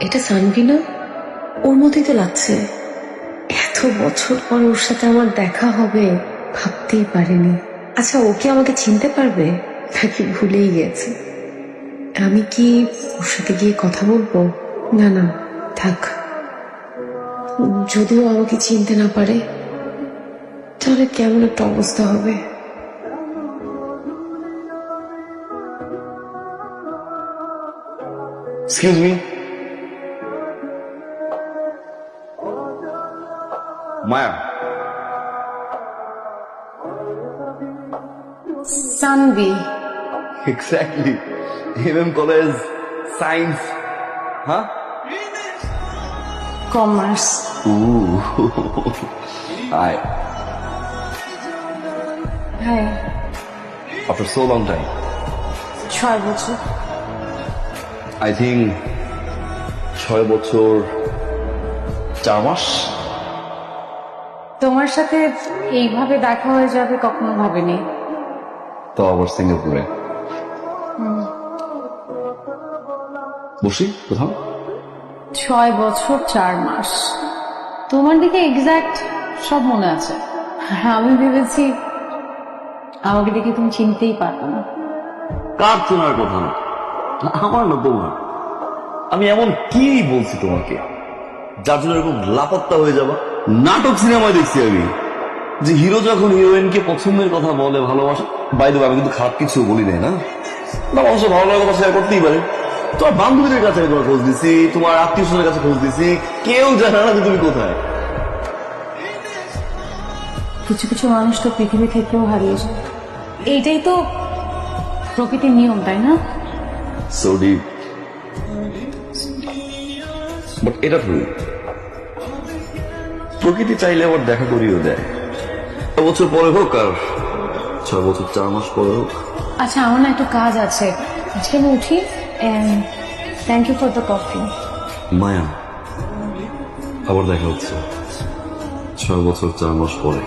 এটা সানভি না ওর মতোই তো লাগছে। এত বছর পর ওর সাথে আমার দেখা হবে, ভাবতেই পারিনি। আচ্ছা ও কি আমাকে চিনতে পারবে? নাকি ভুলেই গেছে? আমি কি ওর সাথে গিয়ে কথা বলব? না না, থাক। যদিও আমাকে চিনতে না পারে তাহলে কেমন একটা অবস্থা হবে? Excuse me Maya Sanvi exactly MM college science হ্যাঁ কমার্স Ooh. হ্যাঁ। After so long time, ছয় বছর। I think ছয় বছর চার মাস। তোমার সাথে এইভাবে দেখা হয়ে যাবে কখনো ভাবিনি। তো আবার সিঙ্গাপুরে বসি কোথাও ছয় বছর চার মাস। তোমার দিকে এক্সাক্ট সব মনে আছে। আমি ভেবেছি আমাকে দেখে তুমি চিনতেই পারবে না। কার চেনার কথা না? আমার না তোমার। আমি এমন কি বলছি তোমাকে? যার জন্য এরকম লাপাত্তা হয়ে যাবা? নাটক সিনেমায় দেখছি আমি। যে হিরো যখন হিরোইনকে পছন্দের কথা বলে, ভালোবাসা বাইরে আমি কিন্তু খারাপ কিছু বলি নাই, না? না, অবশ্য ভালো লাগার কথা শেয়ার করতেই পারে। তোমার বান্ধবীদের কাছে আমি তোমার খোঁজ দিছি, তোমার আত্মীয় স্বজনের কাছে খোঁজ দিছি, কেউ জানে না যে তুমি কোথায়। কিছু কিছু মানুষ তো পৃথিবী থেকেও হারিয়ে যায় এইটাই তো প্রকৃতির নিয়ম তাই না? সো ডিপ বাট এটা প্রকৃতি চাইলে আবার দেখা করিও দেয় বছর পরে হোক আর ছয় বছর চার মাস পরে হোক। আচ্ছা আমার না একটু কাজ আছে। আজকে আমি উঠি thank you for the coffee Maya আবার দেখা হচ্ছে। ছয় বছর চার মাস পরে।